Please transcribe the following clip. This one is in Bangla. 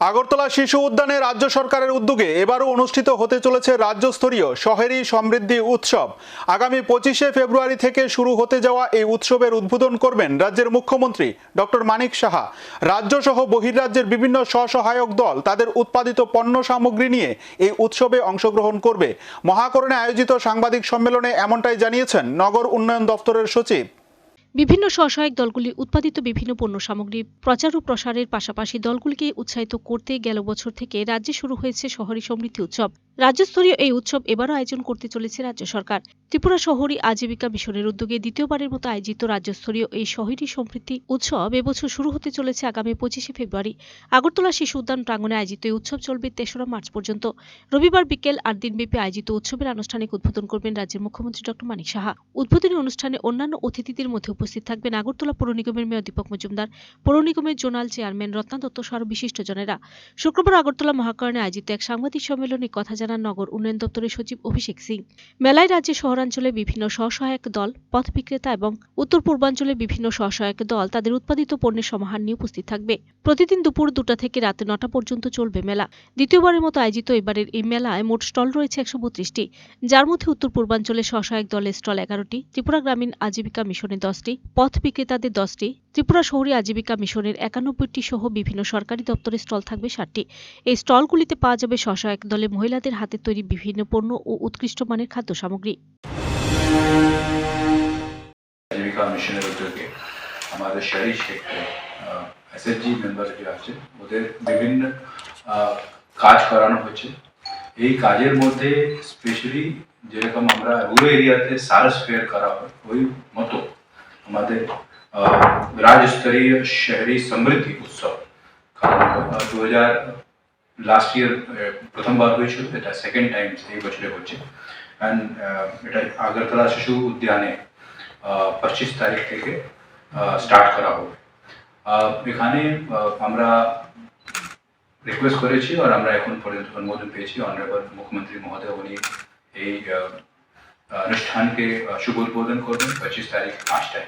আগরতলা শিশু উদ্যানে রাজ্য সরকারের উদ্যোগে এবারও অনুষ্ঠিত হতে চলেছে রাজ্যস্তরীয় শহরী সমৃদ্ধি উৎসব। আগামী পঁচিশে ফেব্রুয়ারি থেকে শুরু হতে যাওয়া এই উৎসবের উদ্বোধন করবেন রাজ্যের মুখ্যমন্ত্রী ডক্টর মানিক সাহা। রাজ্যসহ বহির্রাজ্যের বিভিন্ন স্বসহায়ক দল তাদের উৎপাদিত পণ্য সামগ্রী নিয়ে এই উৎসবে অংশগ্রহণ করবে। মহাকরণে আয়োজিত সাংবাদিক সম্মেলনে এমনটাই জানিয়েছেন নগর উন্নয়ন দপ্তরের সচিব। বিভিন্ন স্বসহায়ক দলগুলি উৎপাদিত বিভিন্ন পণ্য সামগ্রী প্রচার ও প্রসারের পাশাপাশি দলগুলিকে উৎসাহিত করতে গেল বছর থেকে রাজ্যে শুরু হয়েছে শহরী সমৃদ্ধি উৎসব। রাজ্যস্তরীয় এই উৎসব এবারও আয়োজন করতে চলেছে রাজ্য সরকার। ত্রিপুরা শহরী আজীবিকা মিশনের উদ্যোগে দ্বিতীয়বারের মতো আয়োজিত রাজ্যস্তরীয় এই শহরী সমৃদ্ধি উৎসব এবছর শুরু হতে চলেছে আগামী পঁচিশে ফেব্রুয়ারি। আগরতলা শিশু উদ্যান প্রাঙ্গণে আয়োজিত এই উৎসব চলবে তেসরা মার্চ পর্যন্ত। রবিবার বিকেল আট দিনব্যাপী আয়োজিত উৎসবের আনুষ্ঠানিক উদ্বোধন করবেন রাজ্যের মুখ্যমন্ত্রী ডক্টর মানিক সাহা। উদ্বোধনী অনুষ্ঠানে অন্যান্য অতিথিদের মধ্যে উপস্থিত থাকবেন আগরতলা পৌর নিগমের মেয়র দীপক মজুমদার, পৌর নিগমের জোনাল চেয়ারম্যান রত্না দত্ত সহ বিশিষ্টজনেরা। শুক্রবার আগরতলা মহাকরণে আয়োজিত এক সাংবাদিক সম্মেলনে কথা জানান নগর উন্নয়ন দপ্তরের সচিব অভিষেক সিং। মেলায় রাজ্যের শহরাঞ্চলে বিভিন্ন স্বসহায়ক দল, পথ বিক্রেতা এবং উত্তর পূর্বাঞ্চলে বিভিন্ন স্বসহায়ক দল তাদের উৎপাদিত পণ্যের সমাহার নিয়ে উপস্থিত থাকবে। প্রতিদিন দুপুর দুটা থেকে রাতে নটা পর্যন্ত চলবে মেলা। দ্বিতীয়বারের মতো আয়োজিত এবারের এই মেলায় মোট স্টল রয়েছে একশো বত্রিশটি। যার মধ্যে উত্তর পূর্বাঞ্চলে স্বসহায়ক দলের স্টল এগারোটি, ত্রিপুরা গ্রামীণ আজীবিকা মিশনের দশটি, পথ বিক্রেতাদের দশটি ত্রিপুরা শহরী আজীবিকা মিশনের একানব্বইটি সহ বিভিন্ন সরকারি দপ্তরের স্টল থাকবে ষাটটি এই স্টলগুলিতে পাওয়া যাবে স্বসহায়ক দলে মহিলাদের হাতে তৈরি বিভিন্ন পণ্য ও উৎকৃষ্ট মানের খাদ্য সামগ্রী। কাজ করানো হচ্ছে। এই কাজের মধ্যে স্পেশালি যেরকম আমরা রুরাল এরিয়াতে ফেয়ার করা হয়, ওই মতো আমাদের আহ, রাজ্যস্তরীয় শহরি সমৃদ্ধি উৎসব দু হাজার লাস্ট ইয়ার প্রথমবার হয়েছিল এটা সেকেন্ড টাইম এই বছরে হচ্ছে অ্যান্ড এটা আগরতলা শিশু উদ্যানে পঁচিশ তারিখ থেকে স্টার্ট করা হবে আহ, এখানে আহ, আমরা রিকোয়েস্ট করেছি আর আমরা এখন পর্যন্ত অনুমোদন পেয়েছি অনারেবল মুখ্যমন্ত্রী মহোদয় উনি এই আহ, অনুষ্ঠানকে আহ, শুভ উদ্বোধন করবেন পঁচিশ তারিখ পাঁচটায়